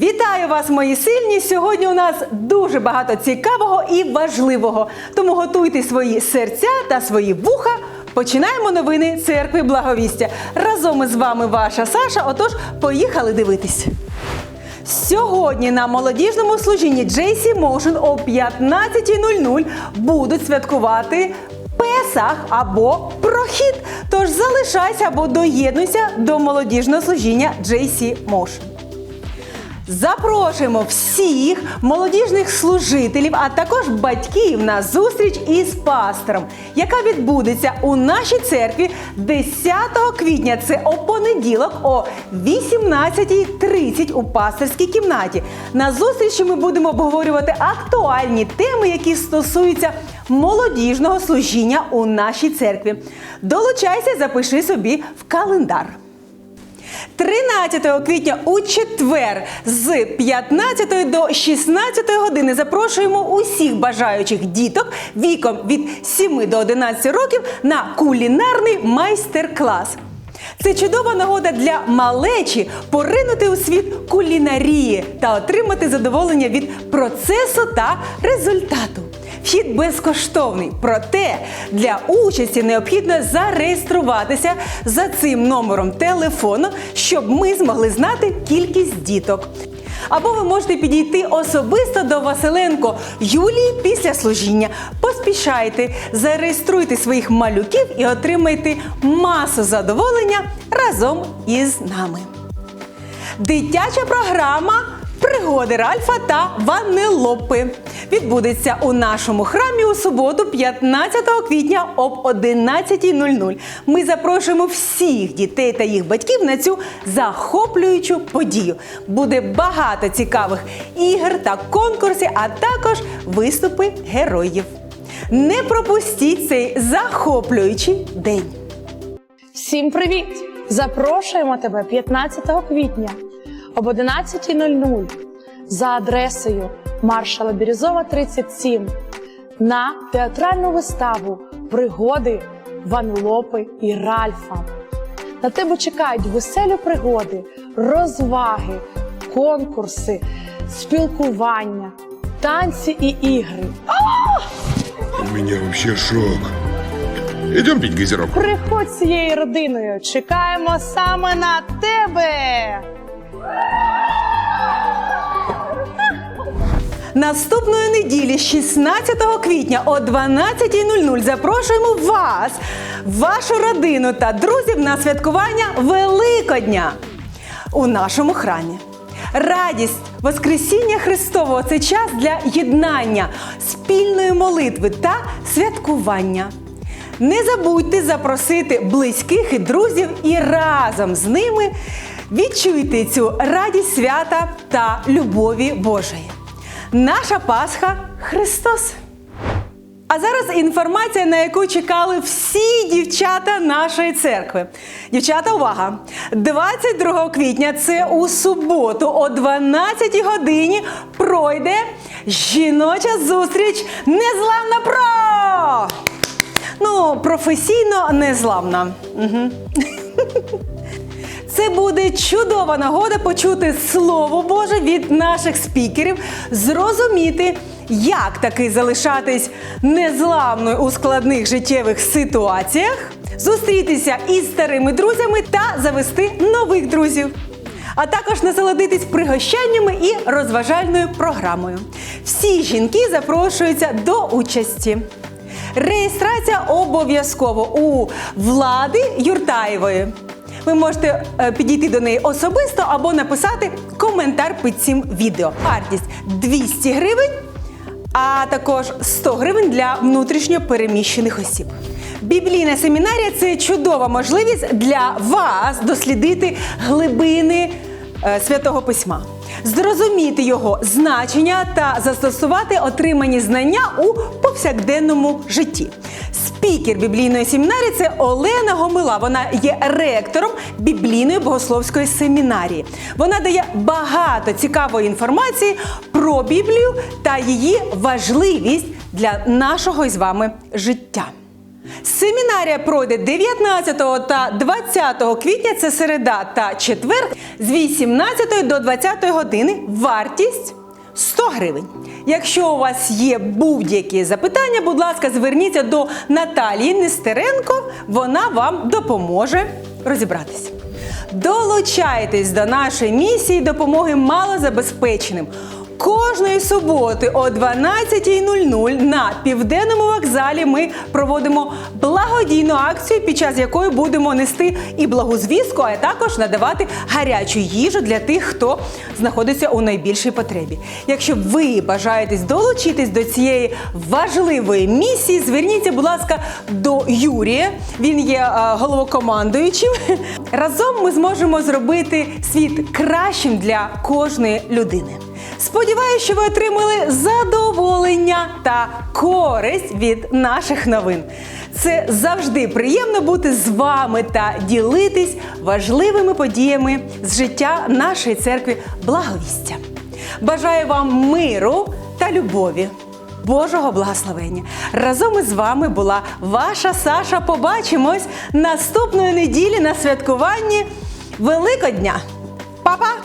Вітаю вас, мої сильні! Сьогодні у нас дуже багато цікавого і важливого. Тому готуйте свої серця та свої вуха. Починаємо новини церкви Благовістя. Разом із вами ваша Саша. Отож, поїхали дивитись. Сьогодні на молодіжному служінні JC Motion о 15.00 будуть святкувати Песах або прохід. Тож залишайся або доєднуйся до молодіжного служіння JC Motion. Запрошуємо всіх молодіжних служителів, а також батьків на зустріч із пастором, яка відбудеться у нашій церкві 10 квітня. Це о понеділок о 18.30 у пасторській кімнаті. На зустрічі ми будемо обговорювати актуальні теми, які стосуються молодіжного служіння у нашій церкві. Долучайся, запиши собі в календар. 13 квітня у четвер з 15 до 16 години запрошуємо усіх бажаючих діток віком від 7 до 11 років на кулінарний майстер-клас. Це чудова нагода для малечі поринути у світ кулінарії та отримати задоволення від процесу та результату. Вхід безкоштовний, проте для участі необхідно зареєструватися за цим номером телефону, щоб ми змогли знати кількість діток. Або ви можете підійти особисто до Василенко Юлії після служіння. Поспішайте, зареєструйте своїх малюків і отримайте масу задоволення разом із нами. Дитяча програма Пригоди Ральфа та Ванелопи відбудеться у нашому храмі у суботу, 15 квітня об 11.00. Ми запрошуємо всіх дітей та їх батьків на цю захоплюючу подію. Буде багато цікавих ігор та конкурсів, а також виступи героїв. Не пропустіть цей захоплюючий день. Всім привіт! Запрошуємо тебе 15 квітня об 11.00 за адресою маршала Бірюзова 37 на театральну виставу Пригоди Ванелопи і Ральфа. На тебе чекають веселі пригоди, розваги, конкурси, спілкування, танці і ігри. У меня вообще шок. Идем пить газировку. Приходь з цією родиною. Чекаємо саме на тебе. Наступної неділі, 16 квітня о 12.00 запрошуємо вас, вашу родину та друзів на святкування Великодня у нашому храмі. Радість Воскресіння Христового це час для єднання, спільної молитви та святкування. Не забудьте запросити близьких і друзів і разом з ними відчуйте цю радість свята та любові Божої. Наша Пасха Христос. А зараз інформація, на яку чекали всі дівчата нашої церкви. Дівчата, увага! 22 квітня, це у суботу, о 12 годині пройде жіноча зустріч Незламна Про! Ну, професійно незламна. Угу. Це буде чудова нагода почути Слово Боже від наших спікерів, зрозуміти, як таки залишатись незламною у складних життєвих ситуаціях, зустрітися із старими друзями та завести нових друзів. А також насолодитись пригощаннями і розважальною програмою. Всі жінки запрошуються до участі. Реєстрація обов'язково у влади Юртаєвої. Ви можете е, підійти до неї особисто або написати коментар під цим відео. Вартість 200 гривень, а також 100 гривень для внутрішньо переміщених осіб. Біблійна семінарія це чудова можливість для вас дослідити глибини е, святого письма, зрозуміти його значення та застосувати отримані знання у повсякденному житті. Спікер біблійної семінарії це Олена Гомила. Вона є ректором біблійної богословської семінарії. Вона дає багато цікавої інформації про Біблію та її важливість для нашого із вами життя. Семінарія пройде 19 та 20 квітня, це середа та четвер, з 18 до 20 години. Вартість 100 гривень. Якщо у вас є будь-які запитання, будь ласка, зверніться до Наталії Нестеренко, вона вам допоможе розібратися. Долучайтесь до нашої місії допомоги малозабезпеченим. Кожної суботи о 12.00 на південному вокзалі ми проводимо благодійну акцію, під час якої будемо нести і благу звістку, а також надавати гарячу їжу для тих, хто знаходиться у найбільшій потребі. Якщо ви бажаєтесь долучитись до цієї важливої місії, зверніться, будь ласка, до Юрія. Він є е, головокомандуючим. Разом ми зможемо зробити світ кращим для кожної людини. Сподіваюся, що ви отримали задоволення та користь від наших новин. Це завжди приємно бути з вами та ділитись важливими подіями з життя нашої церкви Благовістя. Бажаю вам миру та любові. Божого благословення. Разом із вами була ваша Саша. Побачимось наступної неділі на святкуванні Великодня. Па-па!